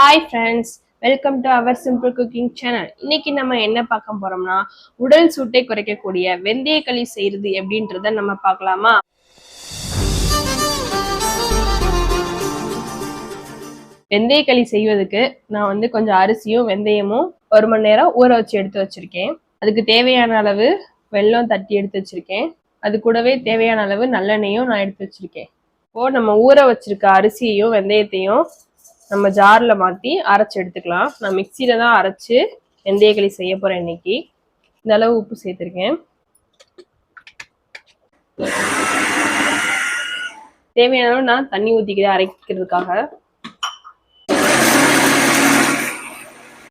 Hi friends welcome to our simple cooking channel இன்னைக்கு நம்ம என்ன பார்க்க போறோம்னா உடல் சூட்டை குறைக்கக்கூடிய வெந்தயக்களி செய்யறது எப்படின்றத நம்ம பார்க்கலாமா? வெந்தயக்களி செய்வதுக்கு நான் வந்து கொஞ்சம் அரிசியும் வெந்தயமும் ஒரு மணி நேரம் ஊற வச்சு எடுத்து வச்சிருக்கேன். அதுக்கு தேவையான அளவு வெல்லம் தட்டி எடுத்து வச்சிருக்கேன். அது கூடவே தேவையான அளவு நல்லெண்ணெயும் நான் எடுத்து வச்சிருக்கேன். இப்போ நம்ம ஊற வச்சிருக்க அரிசியையும் வெந்தயத்தையும் நம்ம ஜாரில் மாற்றி அரைச்சி எடுத்துக்கலாம். நான் மிக்சியில் தான் அரைச்சி வெந்தய களி செய்ய போகிறேன் இன்னைக்கு. இந்த அளவு உப்பு சேர்த்துருக்கேன். தேவையான அளவு நான் தண்ணி ஊற்றிக்கிறேன் அரைக்கிறதுக்காக.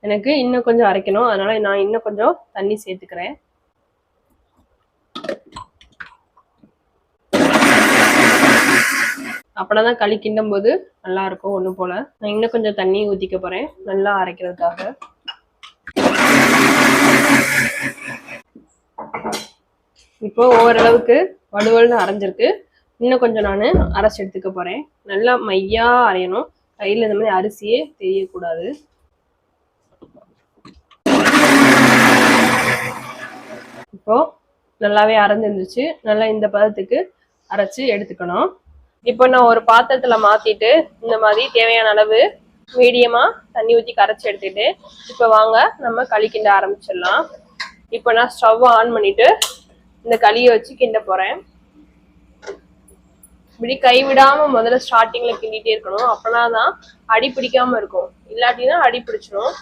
எனக்கு இன்னும் கொஞ்சம் அரைக்கணும். அதனால நான் இன்னும் கொஞ்சம் தண்ணி சேர்த்துக்கிறேன். அப்பனா தான் களி கிண்டும் போது நல்லா இருக்கும் ஒன்று போல். நான் இன்னும் கொஞ்சம் தண்ணி ஊற்றிக்க போகிறேன் நல்லா அரைக்கிறதுக்காக. இப்போ ஓரளவுக்கு வலுவல்னு அரைஞ்சிருக்கு. இன்னும் கொஞ்சம் நான் அரைச்சி எடுத்துக்க போகிறேன் நல்லா மையாக அரையணும். கையில் இந்த மாதிரி அரிசியே தெரியக்கூடாது. இப்போ நல்லாவே அரைஞ்சிருந்துச்சு. நல்லா இந்த பதத்துக்கு அரைச்சு எடுத்துக்கணும். இப்போ நான் ஒரு பாத்திரத்துல மாத்திட்டு இந்த மாதிரி தேவையான அளவு மீடியமா தண்ணி ஊற்றி கரைச்சி எடுத்துட்டு இப்போ வாங்க நம்ம களி கிண்ட ஆரம்பிச்சிடலாம். இப்போ நான் ஸ்டவ் ஆன் பண்ணிட்டு இந்த களியை வச்சு கிண்ட போறேன். இப்படி கைவிடாம முதல்ல ஸ்டார்டிங்ல கிண்டிட்டே இருக்கணும். அப்பனா தான் அடி பிடிக்காம இருக்கும். இல்லாட்டினா அடி பிடிச்சிடும்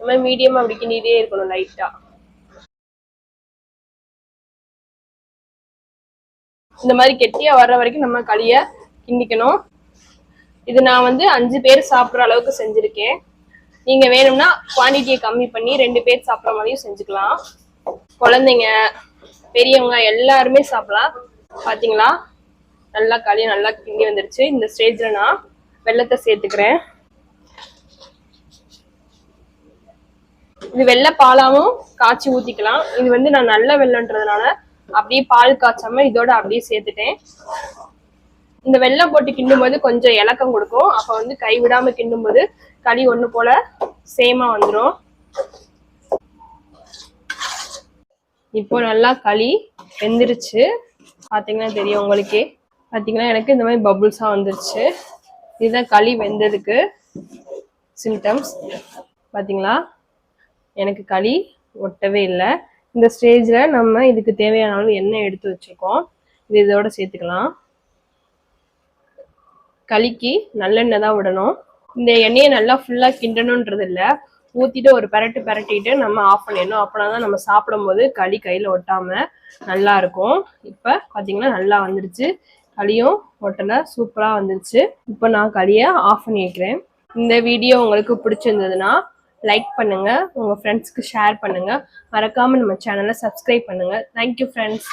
நம்ம மீடியமா அப்படி கிண்டிட்டே இருக்கணும் லைட்டா இந்த மாதிரி கெட்டியா வர்ற வரைக்கும் நம்ம களிய கிண்டிக்கணும். இது நான் வந்து அஞ்சு பேர் சாப்பிட்ற அளவுக்கு செஞ்சிருக்கேன். நீங்க வேணும்னா குவான்டிட்டியை கம்மி பண்ணி ரெண்டு பேர் சாப்பிட்ற மாதிரியும் செஞ்சுக்கலாம். குழந்தைங்க பெரியவங்க எல்லாருமே சாப்பிடலாம். பாத்தீங்களா? நல்லா களி நல்லா கிண்டி வந்துருச்சு. இந்த ஸ்டேஜ்ல நான் வெள்ளத்தை சேர்த்துக்கிறேன். இது வெள்ளை பாலாவும் காய்ச்சி ஊத்திக்கலாம். இது வந்து நான் நல்ல வெள்ளன்றதுனால அப்படியே பால் காய்ச்சாம இதோட அப்படியே சேர்த்துட்டேன். இந்த வெள்ளம் போட்டு கிண்டும் போது கொஞ்சம் இலக்கம் கொடுக்கும். அப்ப வந்து கை விடாம கிண்டும் போது களி ஒண்ணு போல சேமா வந்துடும் இப்போ நல்லா களி வெந்துருச்சு. பாத்தீங்கன்னா தெரியும் உங்களுக்கே. பாத்தீங்கன்னா எனக்கு இந்த மாதிரி பபுள்ஸா வந்துருச்சு. இதுதான் களி வெந்ததுக்கு சிம்டம்ஸ் பாத்தீங்களா? எனக்கு களி ஒட்டவே இல்லை. இந்த ஸ்டேஜில் நம்ம இதுக்கு தேவையான அளவு எண்ணெய் எடுத்து வச்சுருக்கோம். இது இதோட சேர்த்துக்கலாம். களிக்கு நல்லெண்ணெய் தான் விடணும். இந்த எண்ணெயை நல்லா ஃபுல்லாக கிண்டணுன்றது இல்லை. ஊற்றிட்டு ஒரு பரட்டு பரட்டிட்டு நம்ம ஆஃப் பண்ணிடணும். அப்படின்னா தான் நம்ம சாப்பிடும்போது களி கையில் ஒட்டாமல் நல்லா இருக்கும். இப்போ பார்த்தீங்கன்னா நல்லா வந்துருச்சு. களியும் ஒட்டலை. சூப்பராக வந்துருச்சு. இப்போ நான் களியை ஆஃப் பண்ணி வைக்கிறேன் இந்த வீடியோ உங்களுக்கு பிடிச்சிருந்ததுன்னா லைக் பண்ணுங்க உங்க ஃப்ரெண்ட்ஸ்க்கு ஷேர் பண்ணுங்க. மறக்காம நம்ம சேனலை சப்ஸ்கிரைப் பண்ணுங்க. Thank you friends